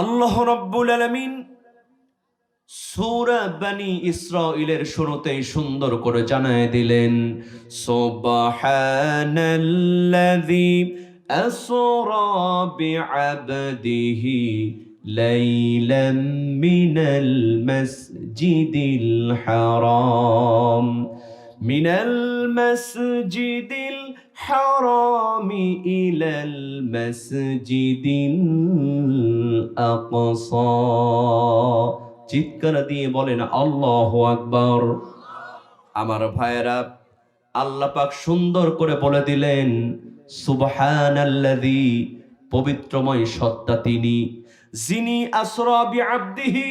আল্লাহ রব্বুল আলমিন সূরা বানি ইসরাইলের শুরুতেই সুন্দর করে জানায় দিলেন, সুবহানাল্লাযী আসরা বিআবদিহি লাইলাম মিনাল মাসজিদিল হারাম। মিনাল মাসজিদিল الحرام إلى المسجد الأقصى চিৎকার দিয়ে বলেন আল্লাহ আকবর আমার ভাইয়েরা আল্লাহ পাক সুন্দর করে বলে দিলেন সুবহান পবিত্রময় সত্তা তিনি যিনি আসরা বিআবদিহি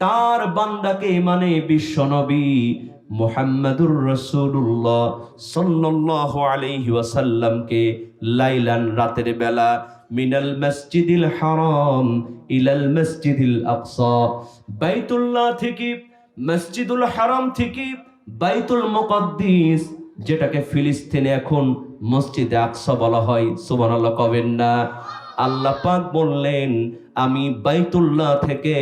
তার বান্দাকে মানে বিশ্বনবী মোহাম্মদুর রসুল্লাহ সাল্লাহ আলাইহি ওয়াসাল্লামকে লাইলান রাতের বেলা মিনাল মসজিদিল হারাম ইলাল মসজিদিল আকসা। বাইতুল্লাহ থেকে মসজিদুল হারাম থেকে বাইতুল মুকদ্দিস, যেটাকে ফিলিস্তিনে এখন মসজিদে আকসা বলা হয়, সুবহানাল্লাহ কবেন না? আল্লাহ পাক বললেন আমি বাইতুল্লাহ থেকে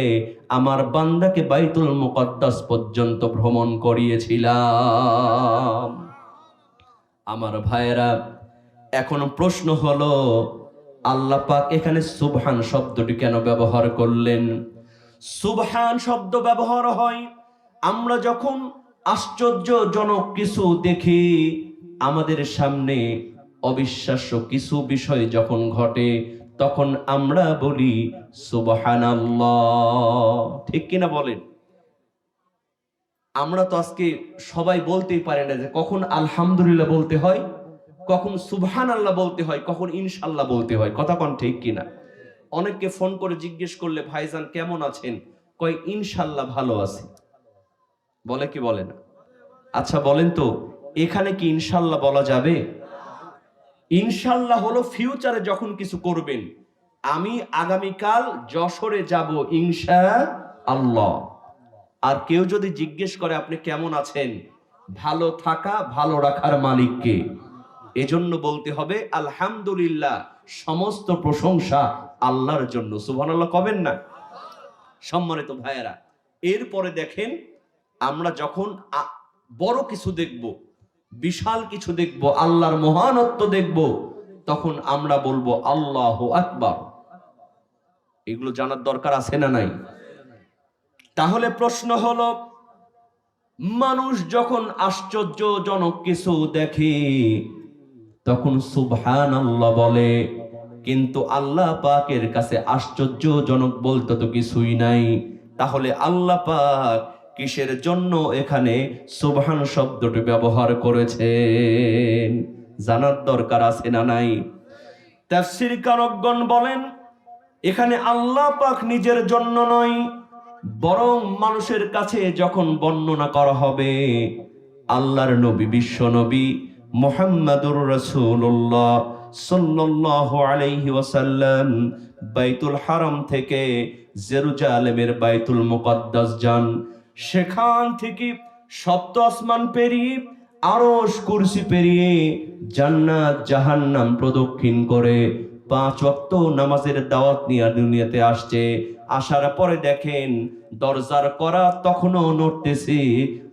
আমার বান্দাকে বাইতুল মুকদ্দাস পর্যন্ত ভ্রমণ করিয়েছিলাম। আমার ভাইয়েরা, এখন প্রশ্ন হলো, আল্লাহ পাক এখানে সুবহান শব্দটি কেন ব্যবহার করলেন? সুবহান শব্দ ব্যবহার হয়, আমরা যখন আশ্চর্যজনক কিছু দেখি, আমাদের সামনে অবিশ্বাস্য কিছু বিষয় যখন ঘটে তখন আমরা বলি, সুবহানাল্লাহ। ঠিক কিনা বলেন? আমরা তো আজকে সবাই বলতেই পারি না যে কখন আলহামদুলিল্লাহ বলতে হয়, কখন সুবহান আল্লাহ বলতে হয়, কখন ইনশাল্লাহ বলতে হয়। কথা কোন ঠিক কিনা? অনেককে ফোন করে জিজ্ঞেস করলে, ভাইজান কেমন আছেন? কয় ইনশাল্লাহ ভালো আছে। বলে কি বলে না? আচ্ছা বলেন তো, এখানে কি ইনশাল্লাহ বলা যাবে? ইনশাল্লাহ হলো ফিউচারে যখন কিছু করবেন, আমি আগামীকাল যশোরে যাব ইনশা আল্লাহ আর কেউ যদি জিজ্ঞেস করে আপনি কেমন আছেন, ভালো থাকা, ভালো রাখার মালিককে, এজন্য বলতে হবে, আলহামদুলিল্লাহ, সমস্ত প্রশংসা আল্লাহর জন্য। সুভান সুবহানাল্লাহ, কবেন না? সম্মানিত ভাইয়েরা, এরপরে দেখেন, আমরা যখন বড় কিছু দেখব বিশাল কিছু দেখব, আল্লাহর মহানত্ব দেখব, তখন আমরা বলব, আল্লাহ আকবার। এগুলো জানার দরকার আছে না নাই? তাহলে প্রশ্ন হলো, মানুষ যখন আশ্চর্যজনক কিছু দেখে, তখন সুবহান আল্লাহ বলে, কিন্তু আল্লাহ পাকের কাছে আশ্চর্যজনক বলতে তো কিছুই নাই। তাহলে আল্লাহ পাক কিসের জন্য এখানে সুবহান শব্দটি ব্যবহার করেছেন? জানার দরকার আছে না নাই? তাফসীর কারকগণ বলেন, এখানে আল্লাহ পাক নিজের জন্য নয়, বরং মানুষের কাছে যখন বর্ণনা করা হবে, আল্লাহর নবী, বিশ্ব নবী মোহাম্মদুর রসুল্লাহ সাল্লাল্লাহু আলাইহি ওয়াসাল্লাম বাইতুল হারাম থেকে জেরুজালেমের বাইতুল মুকদ্দাস যান। সেখান থেকে সপ্ত আসমান পেরিয়ে, আরশ কুরসি পেরিয়ে জান্নাত জাহান্নাম প্রদক্ষিণ করে পাঁচ অক্ত নামাজের দাওয়াত নিয়ে দুনিয়াতে আসছে। আসার পরে দেখেন দরজার করা তখনও নড়তেছে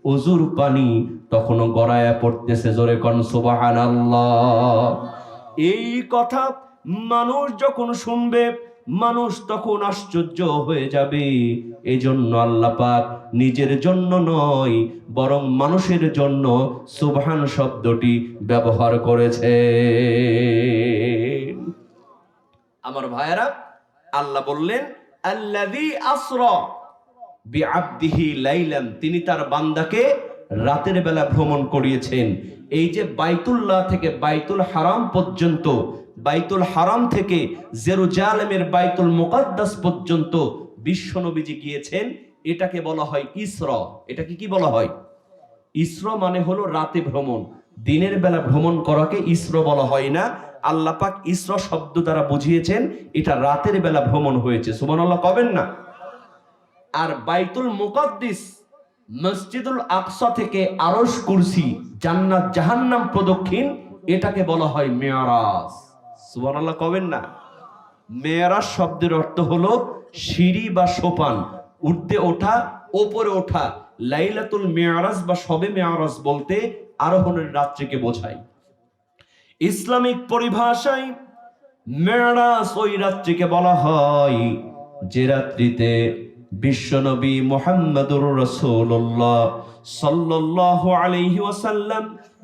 অজুর পানি তখনও গড়ায়া পড়তেছে। জোরে কন সুবাহান এই কথা মানুষ যখন শুনবে মানুষ তখন আশ্চর্য হয়ে যাবে। এজন্য আল্লাহ পাক নিজের জন্য নয়, বরং মানুষের জন্য সুবহান শব্দটি ব্যবহার করেছে আমার ভাইয়েরা, আল্লাহ বললেন, আল্লাযী আসরা বিআবদিহি লাইলান তিনি তার বান্দাকে রাতের বেলা ভ্রমণ করিয়েছেন। এই যে বাইতুল্লাহ থেকে বাইতুল হারাম পর্যন্ত বাইতুল হারাম থেকে জেরুজালেমের বাইতুল মুকাদ্দাস পর্যন্ত বিশ্বনবীজি গিয়েছেন। এটাকে বলা হয় ইসরা। এটাকে কি বলা হয়? ইসর মানে হলো রাতে ভ্রমণ। দিনের বেলা ভ্রমণ করাকে ইসর বলা হয় না। আল্লাহ পাক ইসর শব্দ দ্বারা বুঝিয়েছেন, এটা রাতের বেলা ভ্রমণ হয়েছে। সুবহানাল্লাহ, কবেন না? আর বাইতুল মুকদ্দিস মসজিদুল আকসা থেকে আরশ কুরসি, জান্নাত জাহান্নাম প্রদক্ষিণ, এটাকে বলা হয় মেয়ারাজ সুবহানাল্লাহ কবেন না? মেয়ারাজ শব্দের অর্থ হলো সিঁড়ি বা সোপান, উঠতে ওঠা, ওপরে ওঠা। লাইলাতুল মেয়ারাজ বা সবে মেয়ারাজ বলতে আরোহণের রাত্রিকে বোঝায়। ইসলামিক পরিভাষায় মেয়ারাজ ওই রাত্রিকে বলা হয়, যে রাত্রিতে বিশ্বনবী মোহাম্মদুর রসুল্লাহ সাল্লাল্লাহু আলাইহি ওয়াসাল্লাম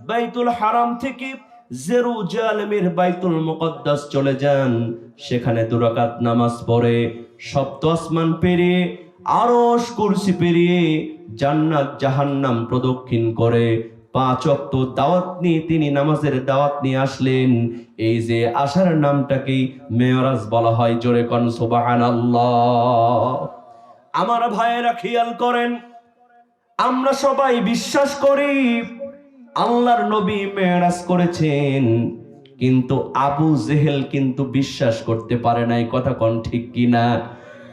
বাইতুল হারাম থেকে জেরুজালেমের বাইতুল মুকদ্দাস চলে যান। সেখানে দুরাকাত নামাজ পড়ে, সপ্ত আসমান পেরিয়ে, আরশ কুরসি পেরিয়ে জান্নাত জাহান্নাম প্রদক্ষিণ করে। পাঁচ অক্ত দাওয়াত নিয়ে তিনি নামাজের দাওয়াত নিয়ে আসলেন। এই যে আসার নামটাকেই মেয়রাজ বলা হয় জোরে কন, সুবহানাল্লাহ। আমার ভাইয়েরা খেয়াল করেন, আমরা সবাই বিশ্বাস করি আল্লাহর নবী মেরাজ করেছেন। কিন্তু আবু জেহেল কিন্তু বিশ্বাস করতে পারে নাই, কথা কন ঠিক কিনা?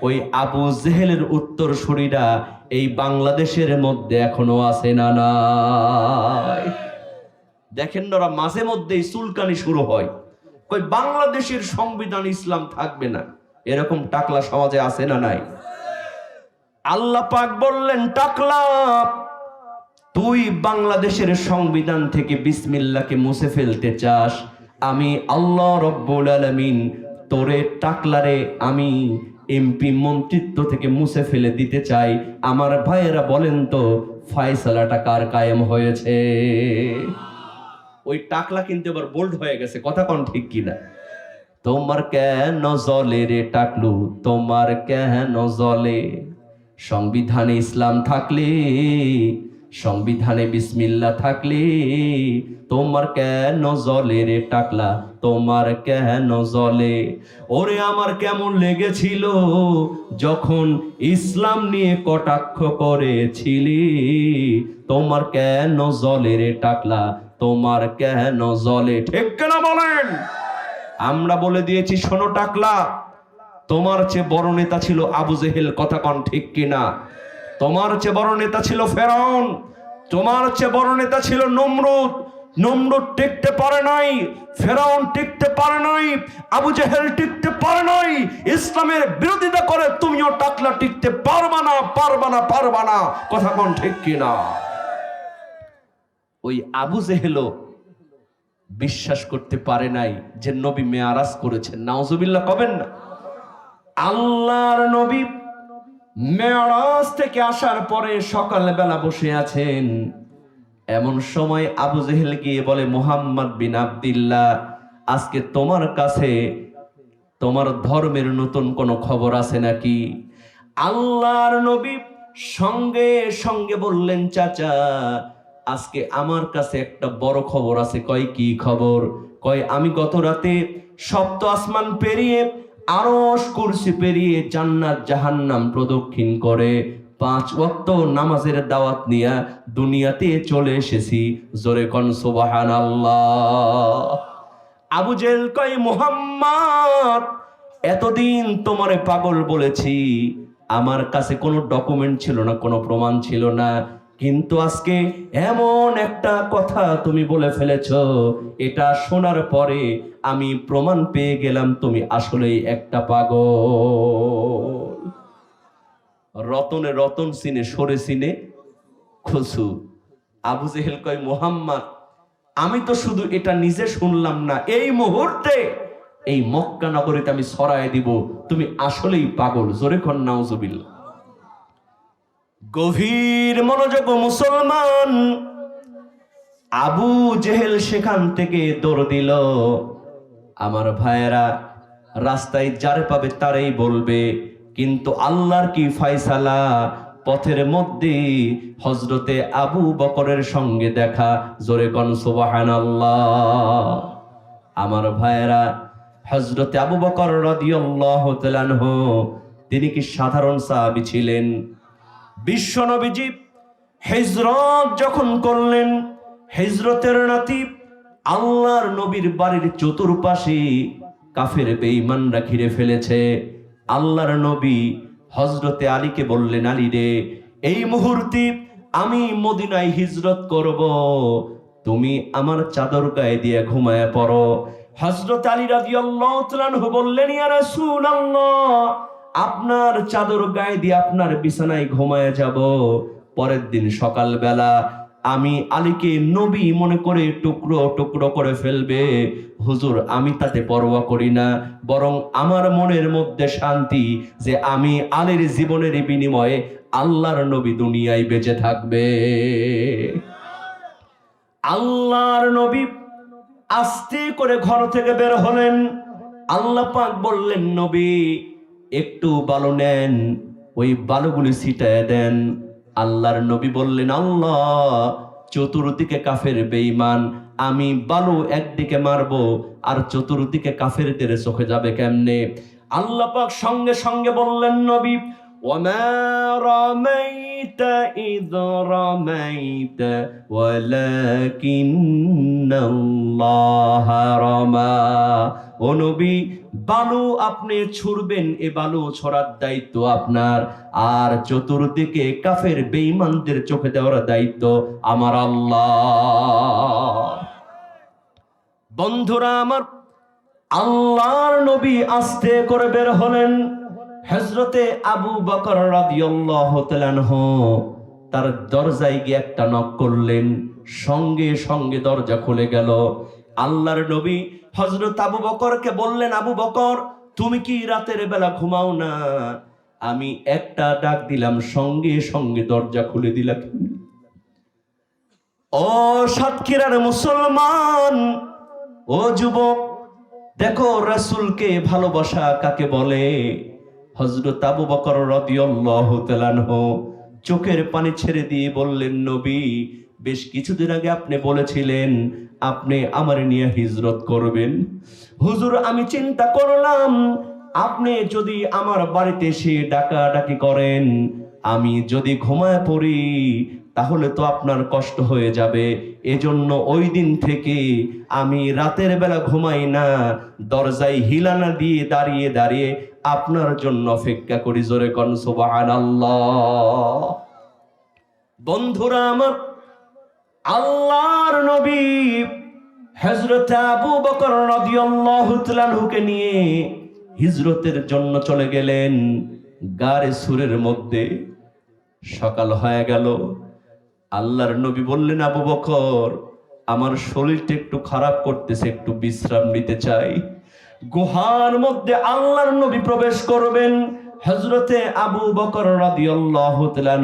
ওই আবু জেহেলের উত্তর শরীরা এই বাংলাদেশের মধ্যে এখনও আছে না নাই? দেখেন না, ওরা মাঝে মধ্যেই চুলকানি শুরু হয়। কই, বাংলাদেশের সংবিধান ইসলাম থাকবে না। এরকম টাকলা সমাজে আছে না নাই? আল্লাহ পাক বললেন, টাকলা! তুই বাংলাদেশের সংবিধান থেকে বিসমিল্লাকে মুছে ফেলতে চাস, আমি আল্লাহ রব্বুল আলামিন তোরে টাকলারে আমি এমপি মন্ত্রিত্ব থেকে মুছে ফেলে দিতে চাই। আমার ভাইয়েরা বলেন তো, ফায়সালাটা কার কায়েম হয়েছে? ওই টাকলা কিন্তু এবার বোল্ড হয়ে গেছে, কথা কোন ঠিক কিনা? তোমার কেন জলে রে টাকলু, তোমার কেন জলে? সংবিধানে ইসলাম থাকলে সংবিধানে বিসমিল্লা থাকলে তোমার কেন জলে রে টাকলা? তোমার কেন জলে? ওরে আমার কেমন লেগেছিল যখন ইসলাম নিয়ে কটাক্ষ করেছিলি। তোমার কেন জলে রে টাকলা? তোমার কেন জলে? ঠিক কেনা বলেন? আমরা বলে দিয়েছি, শোনো টাকলা, তোমার চেয়ে বড় নেতা ছিল আবু জেহেল, কথা কন ঠিক কিনা? তোমার চেয়ে বড় নেতা ছিল ফেরাউন। তোমার চেয়ে বড় নেতা ছিল নমরুদ। নমরুদ টিকতে পারে নাই, ফেরাউন টিকতে পারে নাই, আবু জেহেল টিকতে পারে নাই, ইসলামের বিরোধিতা করে তুমিও টাকলা টিকতে পারবা না পারবা না পারবা না। কথা কোন ঠিক কিনা? ওই আবু জেহেলও বিশ্বাস করতে পারে নাই যে নবী মেয়ারাজ করেছেন। নাউজুবিল্লাহ কবেন না? আল্লাহর নবী মেয়ারাজ থেকে আসার পরে সকালবেলা বসে আছেন। এমন সময় আবু জেহেল গিয়ে বলে, মোহাম্মদ বিন আব্দুল্লাহ, আজকে তোমার কাছে তোমার ধর্মের নতুন কোনো খবর আছে নাকি? আল্লাহর নবী সঙ্গে সঙ্গে বললেন, চাচা, আজকে আমার কাছে একটা বড় খবর আছে। কয়, কি খবর? কয়, আমি গত রাতে সপ্ত আসমান পেরিয়ে আরশ কুরসি পেরিয়ে জান্নাত জাহান্নাম প্রদক্ষিণ করে। পাঁচ ওয়াক্ত নামাজের দাওয়াত নিয়ে দুনিয়াতে চলে এসেছি। জোরে কন, সুবহানাল্লাহ। আবু জেল কয়, মোহাম্মদ, এতদিন তোমারে পাগল বলেছি। আমার কাছে কোনো ডকুমেন্ট ছিল না, কোনো প্রমাণ ছিল না। কিন্তু আজকে এমন একটা কথা তুমি বলে ফেলেছ। এটা শোনার পরে আমি প্রমাণ পেয়ে গেলাম তুমি আসলেই একটা পাগল। রতনে রতন সিনে, সরে সিনে খুসু আবু জেহেল কয়, মোহাম্মদ, আমি তো শুধু এটা নিজে শুনলাম না, এই মুহূর্তে এই মক্কা নগরীতে আমি ছড়ায় দিব। তুমি আসলেই পাগল, জোরে খন নাউজুবিল্লাহ। গভীর মনোযোগ মুসলমান আবু জেহেল সেখান থেকে দৌড় দিল। আমার ভাইয়েরা, রাস্তায় যার পাবে তারাই বলবে, কিন্তু আল্লাহর কি ফায়সালা? পথের মধ্যে হজরতে আবু বকরের সঙ্গে দেখা, জোরে কন সুবহানাল্লাহ। আমার ভাইয়েরা হজরতে আবু বকর রাদিয়াল্লাহু তিনি কি সাধারণ সাহাবী ছিলেন? বিশ্বনবীজি হেজরত যখন করলেন, হেজরতের নাতি আল্লাহর নবীর বাড়ির চতুর্পাশে কাফের বেঈমানরা ঘিরে ফেলেছে। আল্লাহর নবী হজরতে আলীকে বললেন, আলী রে, এই মুহূর্তে আমি মদিনায় হিজরত করব। তুমি আমার চাদর গায়ে দিয়ে ঘুমায় পড়ো। হজরত আলী তাআলা আনহু বললেন, ইয়া রাসূলুল্লাহ আপনার চাদর গায়ে দিয়ে আপনার বিছানায় ঘুমায় যাব। পরের দিন সকালবেলা আমি আলীকে নবী মনে করে টুকরো টুকরো করে ফেলবে। হুজুর, আমি তাতে পরোয়া করি না, বরং আমার মনের মধ্যে শান্তি যে আমি আলীর জীবনের বিনিময়ে আল্লাহর নবী দুনিয়ায় বেঁচে থাকবে। আল্লাহর নবী আস্তে করে ঘর থেকে বের হলেন। আল্লাহ পাক বললেন, নবী একটু বালু নেন ওই বালুগুলি ছিটায় দেন আল্লাহর নবী বললেন আল্লাহ চতুর্দিকে কাফের বেঈমান আমি বালু একদিকে মারবো আর চতুর্দিকে কাফেরদের চোখে যাবে কেমনে আল্লাহ পাক সঙ্গে সঙ্গে বললেন নবী وما رميت إذ رميت ولكن الله رمى ও নবী, বালু আপনি ছুড়বেন, এ বালু ছড়ার দায়িত্ব আপনার। আর চতুর্দিকে কাফের বেঈমানদের চোখে দেওয়ার দায়িত্ব আমার আল্লাহ। বন্ধুরা আমার, আল্লাহর নবী আস্তে করে বের হলেন। হজরতে আবু বকর রাদিয়াল্লাহু তার দরজায় গিয়ে একটা নক করলেন। সঙ্গে সঙ্গে দরজা খুলে গেল। আল্লাহর নবী হজরত আবু বকরকে বললেন, আবু বকর, তুমি কি রাতের বেলা ঘুমাও না? আমি একটা ডাক দিলাম, সঙ্গে সঙ্গে দরজা খুলে দিলাম ও সাতক্ষীরার মুসলমান, ও যুবক, দেখো রাসূলকে ভালোবাসা কাকে বলে? হজরত আবু বকর রাদিয়াল্লাহু তাআলা চোখের পানি ছেড়ে দিয়ে বললেন, নবী বেশ কিছুদিন আগে আপনি বলেছিলেন, আপনি আমার নিয়ে হিজরত করবেন। হুজুর, আমি চিন্তা করলাম, আপনি যদি আমার বাড়িতে এসে ডাকাডাকি করেন, আমি যদি ঘুমায় পড়ি, তাহলে তো আপনার কষ্ট হয়ে যাবে। এজন্য ওই দিন থেকে আমি রাতের বেলা ঘুমাই না, দরজায় হিলানা দিয়ে দাঁড়িয়ে দাঁড়িয়ে আপনার জন্য অপেক্ষা করি। জোরে কন, সুবহানাল্লাহ। বন্ধুরা, আমার আল্লাহর নবী হযরত আবু বকর রাদিয়াল্লাহু তাআলাকে নিয়ে হিজরতের জন্য চলে গেলেন। গারে সুরের মধ্যে সকাল হয়ে গেল। আল্লাহর নবী বললেন, আবু বকর, আমার শরীরটা একটু খারাপ করতেছে, একটু বিশ্রাম নিতে চাই। গুহার মধ্যে আল্লাহর নবী প্রবেশ করবেন। হজরতে আবু বকর রাদিয়াল্লাহু তাআলা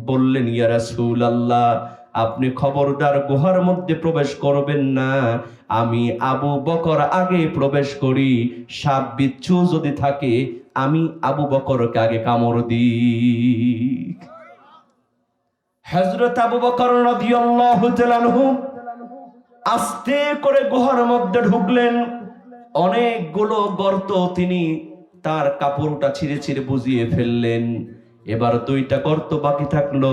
বললেন, ইয়া রাসূলুল্লাহ আপনি খবরদার গুহার মধ্যে প্রবেশ করবেন না। আমি আবু বকর আগে প্রবেশ করি, সাপ বিচ্ছু যদি থাকে, আমি আবু বকরকে আগে কামড় দিই হযরত আবু বকর আস্তে করে গুহার মধ্যে ঢুকলেন। অনেকগুলো গর্ত তিনি তার কাপড়টা ছিঁড়ে ছিঁড়ে বুঝিয়ে ফেললেন। এবার দুইটা গর্ত বাকি থাকল।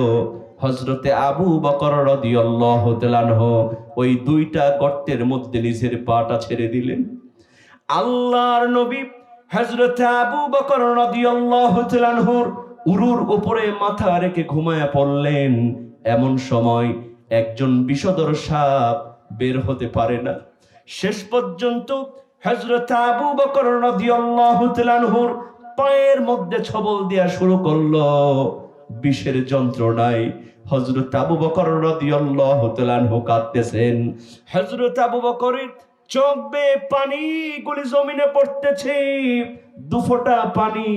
হজরতে আবু বকর রাদিয়াল্লাহু তাআলা আনহু ওই দুইটা গর্তের মধ্যে নিজের পাটা ছেড়ে দিলেন। আল্লাহর নবী হযরতে আবু বকর রাদিয়াল্লাহু তাআলা আনহুর উরুর উপরে মাথা রেখে ঘুমায়া পড়লেন। এমন সময় একজন বিষধর সাপ বের হতে পারে না। শেষ পর্যন্ত হযরত আবু বকর রাদিয়াল্লাহু তাআলা আনহুর পায়ের মধ্যে ছবল দেয়া শুরু করল। বিষের যন্ত্রণায় হযরত আবু বকর রাদিয়াল্লাহু তাআলা আনহু কাঁদতেছেন। হযরত আবু বকরের চোখ বেয়ে পানি গুলি জমিনে পড়তেছে। দুফোঁটা পানি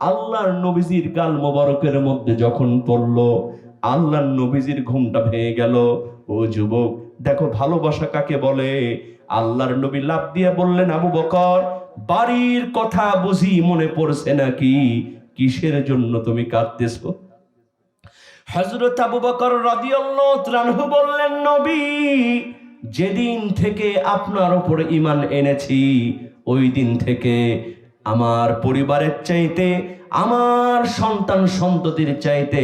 আল্লাহর নবীজির গাল মোবারকের মধ্যে যখন পড়ল, আল্লাহর নবীজির ঘুমটা ভেঙে গেল। ও যুবক, দেখো ভালোবাসা কাকে বলে? আল্লাহর নবী লাভ দিয়ে বললেন, আবু বকর, বাড়ির কথা বুঝি মনে পড়ছে নাকি? কিসের জন্য তুমি কাঁদতেছো? হযরত আবু বকর তাআলা বললেন, নবী, যেদিন থেকে আপনার উপর ইমান এনেছি ওই দিন থেকে আমার পরিবারের চাইতে, আমার সন্তান সন্ততির চাইতে,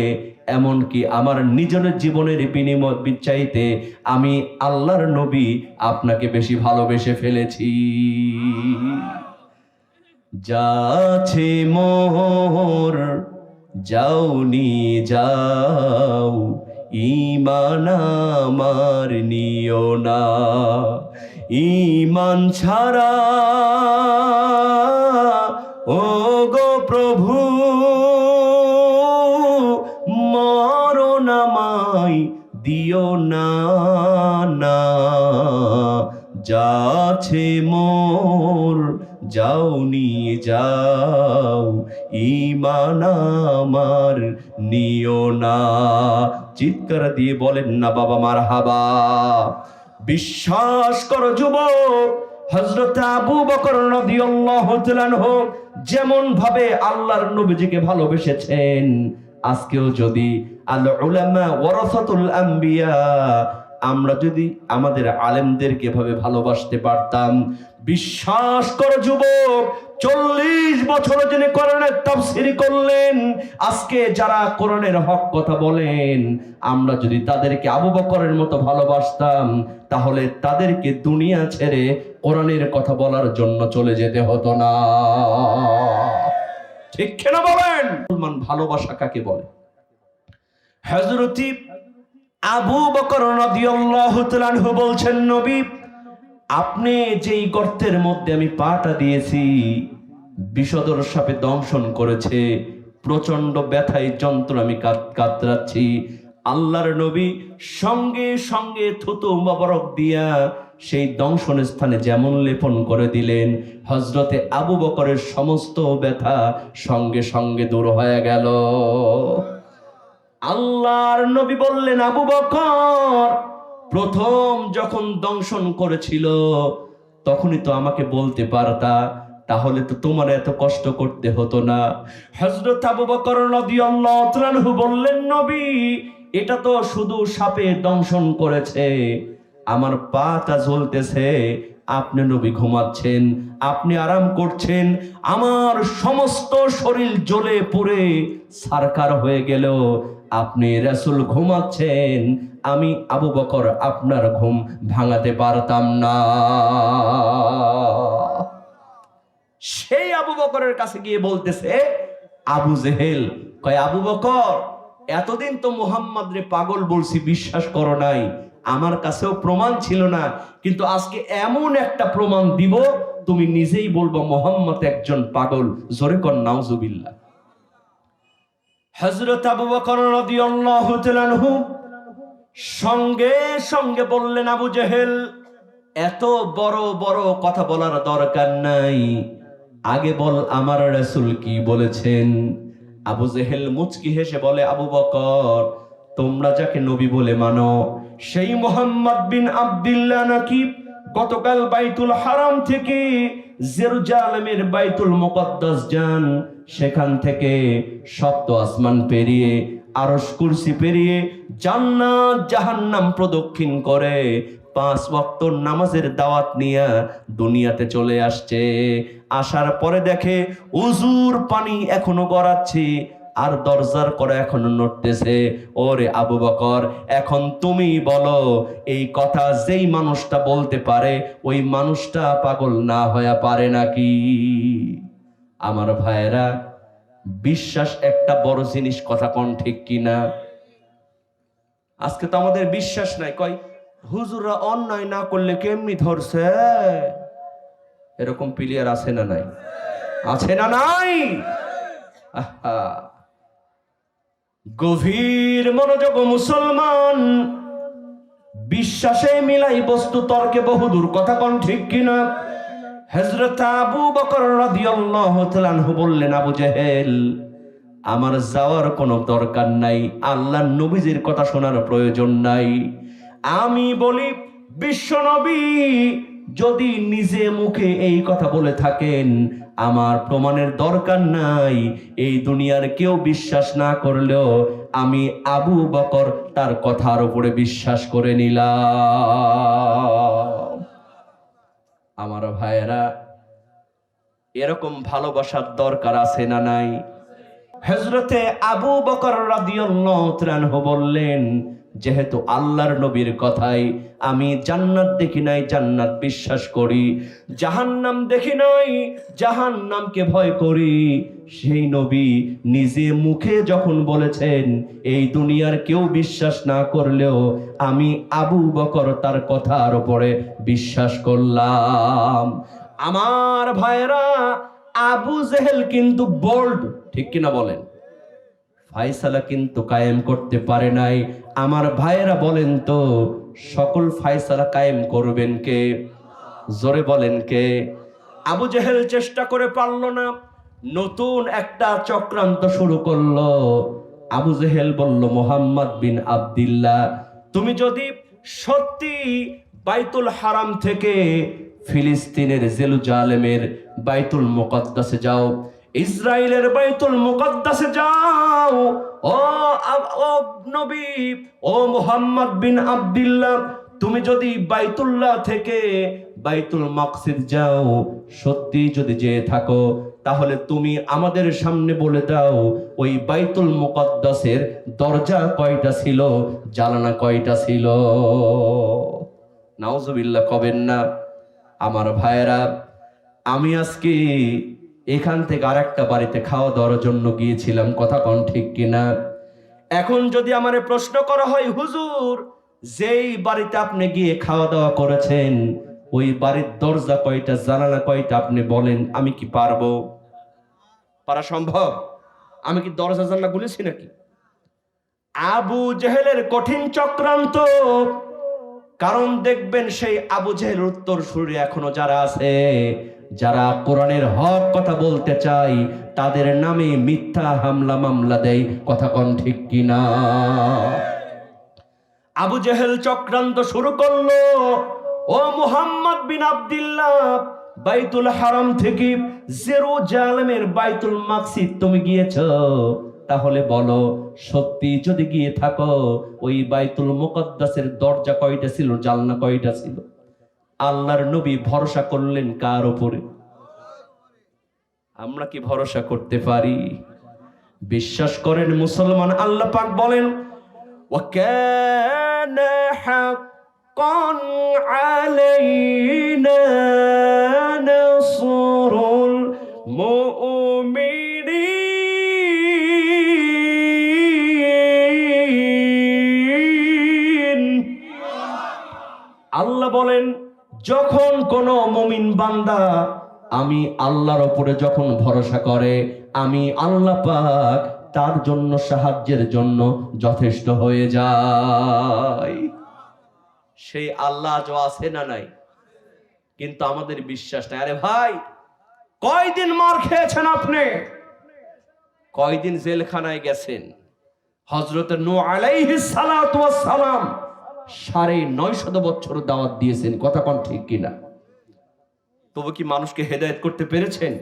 এমনকি আমার নিজের জীবনের বিনিময় চাইতে আমি আল্লাহর নবী আপনাকে বেশি ভালোবেসে ফেলেছি। যাছে মোর যাওনি, যাও ইমান আমার নিও না। ইমান ছাড়া ও গো প্রভু মরণামাই দিও না না। যাছে মোর যাও, নিয়ে যাও। ইমান আমার, নিও না। চিৎকার দিয়ে বলেন না, বাবা মার হাবা বিশ্বাস করো যুবক হজরত আবু বকর আনহু যেমন ভাবে আল্লাহর নবীজিকে ভালোবেসেছেন, আজকেও যদি আল উলামা ওয়ারাসাতুল আম্বিয়া আমরা যদি আমাদের আলেমদেরকে এভাবে ভালোবাসতে পারতাম, বিশ্বাস করো যুবক, চল্লিশ বছর যিনি কোরআনের তাফসিরি করলেন, আজকে যারা কোরআনের হক কথা বলেন, আমরা যদি তাদেরকে আবু বকরের মতো ভালোবাসতাম, তাহলে তাদেরকে দুনিয়া ছেড়ে কোরআনের কথা বলার জন্য চলে যেতে হতো না। ঠিক কেন বলেন? মুসলমান ভালোবাসা কাকে বলে? হযরতি আবু বকর আনহু বলছেন, নবী, আপনি যেই গর্তের মধ্যে আমি পাটা দিয়েছি, বিষদর সাপে দংশন করেছে প্রচণ্ড ব্যথায় যন্ত্র আমি কাত- কাতরাচ্ছি। আল্লাহর নবী সঙ্গে সঙ্গে থুতু মোবারক দিয়া সেই দংশন স্থানে যেমন লেপন করে দিলেন হজরতে আবু বকরের সমস্ত ব্যথা সঙ্গে সঙ্গে দূর হয়ে গেল। আল্লাহর নবী বললেন, আবু বকর, প্রথম যখন দংশন করেছিল, তখনই তো আমাকে বলতে পারতা, তাহলে তো তোমার এত কষ্ট করতে হতো না। হযরত আবু বকর রাদিয়াল্লাহু বললেন, নবী, এটা তো শুধু সাপে দংশন করেছে, আমার পাটা জ্বলতেছে, আপনি নবী ঘুমাচ্ছেন, আপনি আরাম করছেন, আমার সমস্ত শরীর জ্বলে পুড়ে সারকার হয়ে গেল আপনি রাসূল ঘুমাচ্ছেন, আমি আবু বকর আপনার ঘুম ভাঙাতে পারতাম না। সেই আবু বকরের কাছে গিয়ে বলতেছে, আবু জেহেল, কয় আবু বকর, এতদিন তো মোহাম্মদ রে পাগল বলছি, বিশ্বাস করো নাই। আমার কাছেও প্রমাণ ছিল না, কিন্তু আজকে এমন একটা প্রমাণ দিব, তুমি নিজেই বলব মোহাম্মদ একজন পাগল। জোরে কর, নাউজুবিল্লাহ। হযরত আবু বকর রাদিয়াল্লাহু তাআলা আনহু সঙ্গে সঙ্গে বললেন, আবু জেহেল, এত বড় বড় কথা বলার দরকার নাই। আগে বল, আমার রাসূল কি বলেছেন? আবু জেহেল মুচকি হেসে বলে, আবু বকর, তোমরা যাকে নবী বলে মানো, সেই মোহাম্মদ বিন আব্দুল্লাহ নাকি গতকাল বাইতুল হারাম থেকে জেরুজালেমের বাইতুল মুকদ্দাস যান। সেখান থেকে সপ্ত আসমান পেরিয়ে আরস কুরসি পেরিয়ে জান্নাত জাহান্নাম প্রদক্ষিণ করে পাঁচ ওয়াক্ত নামাজের দাওয়াত নিয়ে দুনিয়াতে চলে আসছে। আসার পরে দেখে উজুর পানি এখনও গড়াচ্ছি, আর দরজার করে এখনও নড়তেছে। ওরে আবু বকর, এখন তুমি বলো, এই কথা যেই মানুষটা বলতে পারে, ওই মানুষটা পাগল না হয়ে পারে নাকি? আমার ভাইয়েরা, বিশ্বাস একটা বড় জিনিস কথা কোন ঠিক কিনা? আজকে তো আমাদের বিশ্বাস নাই, কয় হুজুররা অন্যায় না করলে কেমনি ধরছে? এরকম প্লেয়ার আছে না নাই? আছে না নাই। গভীর মনোযোগ মুসলমান, বিশ্বাসে মিলাই বস্তু তর্কে বহুদূর কথা কোন ঠিক কিনা? হযরত আবু বকর রাদিয়াল্লাহু বললেন, আবু জেহেল, আমার যাওয়ার কোনো দরকার নাই আল্লাহ নবীজির কথা শোনার প্রয়োজন নাই। আমি বলি, বিশ্ব নবী, যদি নিজে মুখে এই কথা বলে থাকেন, আমার প্রমাণের দরকার নাই। এই দুনিয়ার কেউ বিশ্বাস না করলেও আমি আবু বকর তার কথার উপরে বিশ্বাস করে নিলাম। ভাইয়েরা এরকম ভালোবাসার দরকার আছে না নাই? হজরতে আবু বকর রাদিয়াল্লাহু তাআলা বললেন যেহেতু আল্লাহর নবীর কথাই আমি জান্নাত দেখি নাই, জান্নাত বিশ্বাস করি। জাহান্নাম দেখি নাই, জাহান্নামকে ভয় করি। সেই নবী নিজে মুখে যখন বলেছেন, এই দুনিয়ার কেউ বিশ্বাস না করলেও আমি আবু বকর তার কথার উপরে বিশ্বাস করলাম। আমার ভাইরা আবু জেহেল কিন্তু বোল্ড ঠিক কিনা বলেন? ফাইসালা কিন্তু কায়েম করতে পারে নাই আমার ভাইয়েরা বলেন তো, সকল ফাইসালা কায়েম করবেন কে? জোরে বলেন কে? আবু জেহেল চেষ্টা করে পারল না, নতুন একটা চক্রান্ত শুরু করল। আবু জেহেল বলল, মোহাম্মদ বিন আব্দুল্লাহ, তুমি যদি সত্যি বাইতুল হারাম থেকে ফিলিস্তিনের জেরুজালেমের বাইতুল মুকদ্দাসে যাও, ইসরায়েলের বাইতুল মুকদ্দাসে যাও ও নবী, ও মোহাম্মদ বিন আব্দুল্লাহ, তুমি যদি বাইতুল্লাহ থেকে বাইতুল মাকসিদ যাও সত্যি যদি যেয়ে থাকো, তাহলে তুমি আমাদের সামনে বলে দাও, ওই বাইতুল মুকদ্দাসের দরজা কয়টা ছিল জানানা কয়টা ছিল? নাউজুবিল্লাহ, কবেন না? আমার ভাইয়েরা, আমি আজকে এখান থেকে আরেকটা বাড়িতে খাওয়া দাওয়ার জন্য গিয়েছিলাম। কথা কন ঠিক কিনা? এখন যদি আমারে প্রশ্ন করা হয়, হুজুর, যেই বাড়িতে আপনি গিয়ে খাওয়া দাওয়া করেছেন, ওই বাড়ির দরজা কয়টা, জানালা কয়টা আপনি বলেন, আমি কি পারব? পারা সম্ভব? আমি কি দরজা, জানলা গুলেছি নাকি? আবু জেহেলের কঠিন চক্রান্ত। কারণ দেখবেন সেই আবু জেহেল উত্তর সুরে এখনও যারা আছে যারা কোরআনের হক কথা বলতে চাই তাদের নামে মিথ্যা হামলা মামলা দেয়। কথা কন ঠিক কিনা? আবু জেহেল চক্রান্ত শুরু করল। ও মুহাম্মদ বিন আব্দুল্লাহ, বাইতুল হারাম থেকে জেরো জেরুজালেমের বাইতুল মাকসিদ তুমি গিয়েছো? তাহলে বলো, সত্যি যদি গিয়ে থাকো, ওই বাইতুল মুকদ্দাসের দরজা কয়টা ছিল, জালনা কয়টা ছিল? আল্লাহর নবী ভরসা করলেন কার ওপরে আমরা কি ভরসা করতে পারি? বিশ্বাস করেন মুসলমান আল্লাহ পাক বলেন আল্লাহ বলেন যখন কোন মুমিন বান্দা আমি আল্লাহর উপরে যখন ভরসা করে, আমি আল্লাহ পাক তার জন্য সাহায্যের জন্য যথেষ্ট হয়ে যায় সেই আল্লাহ আজও আছে না নাই? কিন্তু আমাদের বিশ্বাস নাই। আরে ভাই, কয়দিন মার খেয়েছেন আপনি? কয়দিন জেলখানায় গেছেন? হজরতের নো আলাইহিস সালাম সাড়ে নয় শত বছর দাওয়াত দিয়েছেন, কথা কন ঠিক কিনা? তবু কি মানুষকে হেদায়ত করতে পেরেছেন?